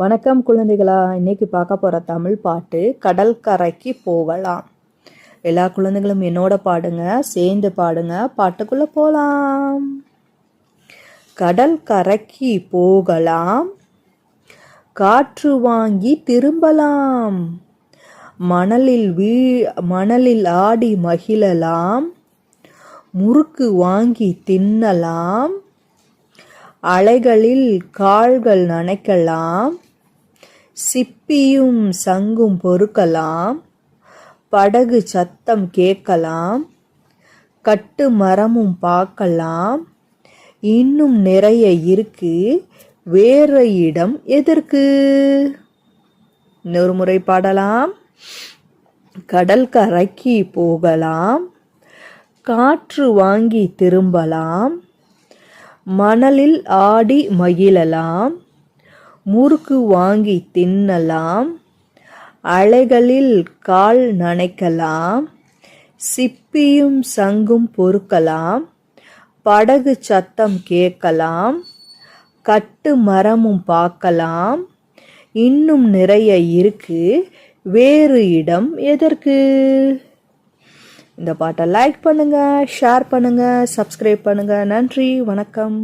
வணக்கம் குழந்தைகளா. இன்னைக்கு பார்க்க போகிற தமிழ் பாட்டு கடல் கரைக்கு போகலாம். எல்லா குழந்தைகளும் என்னோட பாடுங்க சேர்ந்து பாடுங்க பாட்டுக்குள்ளே போகலாம் கடல் கரைக்கு போகலாம். காற்று வாங்கி திரும்பலாம். மணலில் வீ மணலில் ஆடி மகிழலாம். முறுக்கு வாங்கி தின்னலாம். அலைகளில் கால்கள் நனைக்கலாம். சிப்பியும் சங்கும் பொறுக்கலாம். படகு சத்தம் கேட்கலாம். கட்டு மரமும் பார்க்கலாம். இன்னும் நிறைய இருக்கு. வேற இடம் எதற்கு? இன்னொரு முறை பாடலாம். கடல் கரைக்கு போகலாம். காற்று வாங்கி திரும்பலாம். மணலில் ஆடி மகிழலாம். முறுக்கு வாங்கி தின்னலாம். அலைகளில் கால் நனைக்கலாம். சிப்பியும் சங்கும் பொறுக்கலாம். படகு சத்தம் கேட்கலாம். கட்டு மரமும் பார்க்கலாம். இன்னும் நிறைய இருக்கு. வேறு இடம் எதற்கு? இந்த பாட்டை லைக் பண்ணுங்கள் ஷேர் பண்ணுங்கள் சப்ஸ்கிரைப் பண்ணுங்கள் நன்றி வணக்கம்.